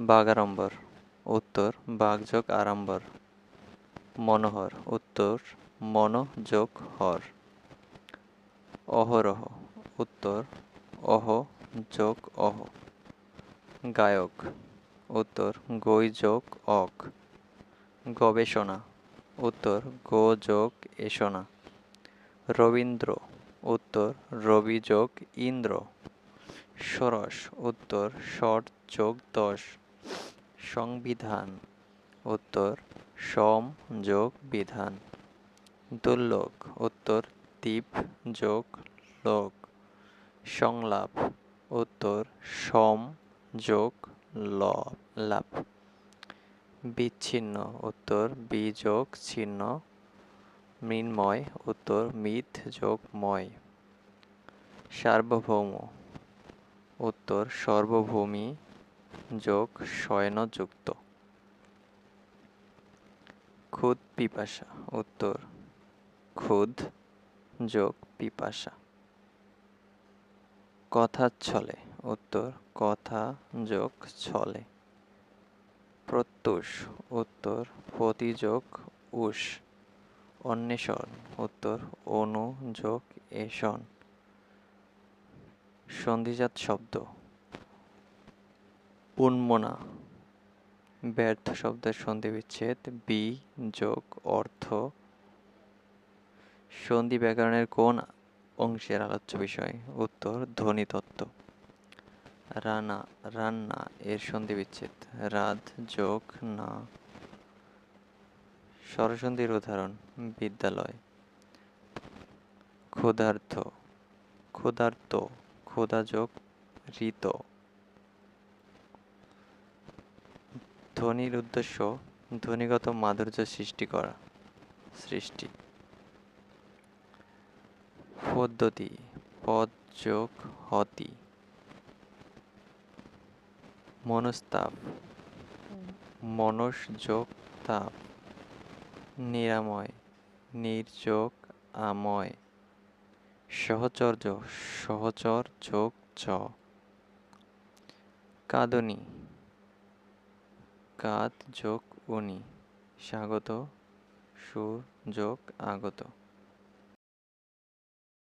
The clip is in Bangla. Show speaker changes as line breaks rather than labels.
বাগাড়ম্বর উত্তর বাঘ যোগ আড়ম্বর, মনোহর, উত্তর মন যোগ হর। অহরহ, উত্তর অহ যোগ অহ। গায়ক, উত্তর গই যোগ অক। গবেষণা, উত্তর গো যোগ এসনা রবীন্দ্র, উত্তর রবি যোগ ইন্দ্র। ষোড়শ, উত্তর ষট যোগ দশ। সংবিধান। উত্তর, সম যোগ বিধান। দুর্লোক উত্তর, দ্বীপ যোগ লোক। সংলাপ। উত্তর, সম যোগ ল লাভ। বিচ্ছিন্ন। উত্তর বিযোগ চিহ্ন। মৃন্ময়। উত্তর, মিথ যোগ ময়। সার্বভৌম। উত্তর, সর্বভূমি যোগ শয়নযুক্ত। খুদ পিপাসা, উত্তর, খুদ যোগ পিপাসা। কথা ছলে, উত্তর, কথা যোগ ছলে। প্রত্যুষ, উত্তর, প্রতিযোগ, উষ। অন্বেষণ, উত্তর, অনু যোগ, এষণ। সন্ধিজাত শব্দ উন্মনা ব্যর্থ শব্দের সন্ধি বিচ্ছেদ, বি, যোগ, অর্থ। সন্ধি ব্যাকরণের কোন অংশের আলোচ্য বিষয়? উত্তর ধ্বনিতত্ত্ব রানা, রান্না, এর সন্ধি বিচ্ছেদ। রাধ যোগ, না। স্বরসন্ধির উদাহরণ, বিদ্যালয়। ক্ষুধার্থ ক্ষুধার্ত, ক্ষুধা যোগ, ঋত। ধ্বনির উদ্দেশ্য ধ্বনিগত মাধুর্য সৃষ্টি করা, সৃষ্টি। পদ্ধতি, পদ যোগ হতি। মনস্তাপ, মনস যোগ তাপ। নিরাময়, নির্যোগ আময়। সহচর্য, সহচর যোগ চ। কাদনী কাত যোগ উনি। স্বাগত সুর যোগ আগত।